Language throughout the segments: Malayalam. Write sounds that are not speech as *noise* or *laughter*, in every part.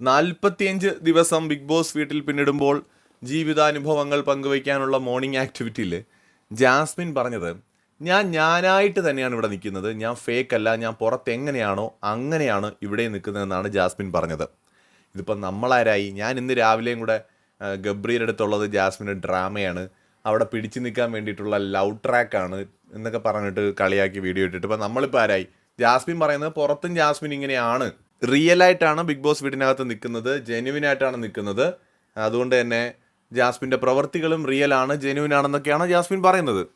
നാൽപ്പത്തിയഞ്ച് ദിവസം ബിഗ് ബോസ് വീട്ടിൽ പിന്നിടുമ്പോൾ ജീവിതാനുഭവങ്ങൾ പങ്കുവയ്ക്കാനുള്ള മോർണിംഗ് ആക്ടിവിറ്റിയിൽ ജാസ്മിൻ പറഞ്ഞത് ഞാൻ ഞാനായിട്ട് തന്നെയാണ് ഇവിടെ നിൽക്കുന്നത്. ഞാൻ ഫേക്ക് അല്ല. ഞാൻ പുറത്ത് എങ്ങനെയാണോ അങ്ങനെയാണ് ഇവിടെ നിൽക്കുന്നതെന്നാണ് ജാസ്മിൻ പറഞ്ഞത്. ഇതിപ്പോൾ നമ്മളാരായി? ഞാൻ ഇന്ന് രാവിലെയും കൂടെ ഗബ്രിയുടെ അടുത്തുള്ളത് ജാസ്മിന്റെ ഡ്രാമയാണ്. അവിടെ പിടിച്ചു നിൽക്കാൻ വേണ്ടിയിട്ടുള്ള ലവ് ട്രാക്കാണ് എന്നൊക്കെ പറഞ്ഞിട്ട് കളിയാക്കി വീഡിയോ ഇട്ടിട്ട്. ഇപ്പം നമ്മളിപ്പോൾ ആരായി? ജാസ്മിൻ പറയുന്നത് പുറത്തും ജാസ്മിൻ ഇങ്ങനെയാണ്. റിയൽ ആയിട്ടാണ് ബിഗ് ബോസ് വീടിനകത്ത് നിൽക്കുന്നത്. ജെനുവിൻ ആയിട്ടാണ് നിൽക്കുന്നത്. അതുകൊണ്ട് തന്നെ ജാസ്മിന്റെ പ്രവൃത്തികളും റിയൽ ആണ് ജെനുവിൻ ആണെന്നൊക്കെയാണ് ജാസ്മിൻ പറയുന്നത്.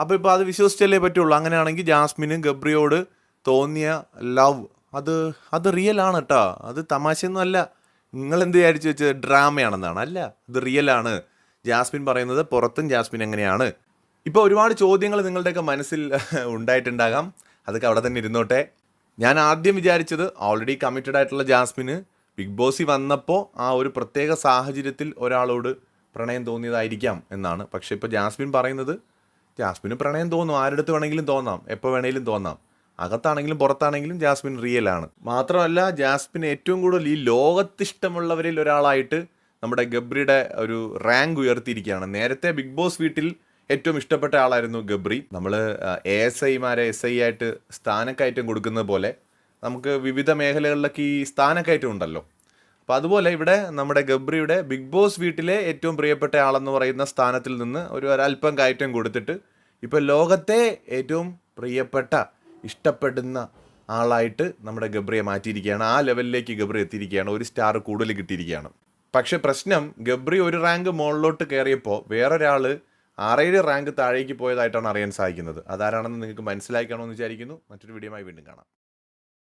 അപ്പോൾ ഇപ്പോൾ അത് വിശ്വസിച്ചല്ലേ പറ്റുള്ളൂ. അങ്ങനെയാണെങ്കിൽ ജാസ്മിനും ഗബ്രിയോട് തോന്നിയ ലവ് അത് അത് റിയൽ ആണ് കേട്ടോ അത് തമാശയൊന്നും അല്ല. നിങ്ങൾ എന്ത് വിചാരിച്ചു വെച്ചത് ഡ്രാമയാണെന്നാണ്? അല്ല ഇത് റിയൽ ആണ്. ജാസ്മിൻ പറയുന്നത് പുറത്തും ജാസ്മിൻ എങ്ങനെയാണ്? ഇപ്പോൾ ഒരുപാട് ചോദ്യങ്ങൾ നിങ്ങളുടെയൊക്കെ മനസ്സിൽ *laughs* ഉണ്ടായിട്ടുണ്ടാകാം. അതൊക്കെ അവിടെ തന്നെ ഇരുന്നോട്ടെ. ഞാൻ ആദ്യം വിചാരിച്ചത് ഓൾറെഡി കമ്മിറ്റഡ് ആയിട്ടുള്ള ജാസ്മിന് ബിഗ് ബോസിൽ വന്നപ്പോൾ ആ ഒരു പ്രത്യേക സാഹചര്യത്തിൽ ഒരാളോട് പ്രണയം തോന്നിയതായിരിക്കാം എന്നാണ്. പക്ഷേ ഇപ്പോൾ ജാസ്മിൻ പറയുന്നത് ജാസ്മിന് പ്രണയം തോന്നും ആരുടെ വേണമെങ്കിലും തോന്നാം. എപ്പോൾ വേണമെങ്കിലും തോന്നാം. അകത്താണെങ്കിലും പുറത്താണെങ്കിലും ജാസ്മിൻ റിയൽ ആണ്. മാത്രമല്ല ജാസ്മിൻ ഏറ്റവും കൂടുതൽ ഈ ലോകത്തിഷ്ടമുള്ളവരിൽ ഒരാളായിട്ട് നമ്മുടെ ഗബ്രിയുടെ ഒരു റാങ്ക് ഉയർത്തിയിരിക്കുകയാണ്. നേരത്തെ ബിഗ് ബോസ് വീട്ടിൽ ഏറ്റവും ഇഷ്ടപ്പെട്ട ആളായിരുന്നു ഗബ്രി. നമ്മൾ എ എസ് ഐമാരെ എസ് ഐ ആയിട്ട് സ്ഥാനക്കയറ്റം കൊടുക്കുന്നത് പോലെ നമുക്ക് വിവിധ മേഖലകളിലൊക്കെ ഈ സ്ഥാനക്കയറ്റം ഉണ്ടല്ലോ. അപ്പോൾ അതുപോലെ ഇവിടെ നമ്മുടെ ഗബ്രിയുടെ ബിഗ് ബോസ് വീട്ടിലെ ഏറ്റവും പ്രിയപ്പെട്ട ആളെന്ന് പറയുന്ന സ്ഥാനത്തിൽ നിന്ന് ഒരു ഒരല്പം കയറ്റം കൊടുത്തിട്ട് ഇപ്പോൾ ലോകത്തെ ഏറ്റവും പ്രിയപ്പെട്ട ഇഷ്ടപ്പെടുന്ന ആളായിട്ട് നമ്മുടെ ഗബ്രിയെ മാറ്റിയിരിക്കുകയാണ്. ആ ലെവലിലേക്ക് ഗബ്രി എത്തിയിരിക്കുകയാണ്. ഒരു സ്റ്റാർ കൂടുതൽ കിട്ടിയിരിക്കുകയാണ്. പക്ഷെ പ്രശ്നം ഗബ്രി ഒരു റാങ്ക് മുകളിലോട്ട് കയറിയപ്പോൾ വേറൊരാൾ ആറേഴ് റാങ്ക് താഴേക്ക് പോയതായിട്ടാണ് അറിയാൻ സാധിക്കുന്നത്. അതാരാണെന്ന് നിങ്ങൾക്ക് മനസ്സിലാക്കണമെന്ന് വിചാരിക്കുന്നു. മറ്റൊരു വീഡിയോയുമായി വീണ്ടും കാണാം.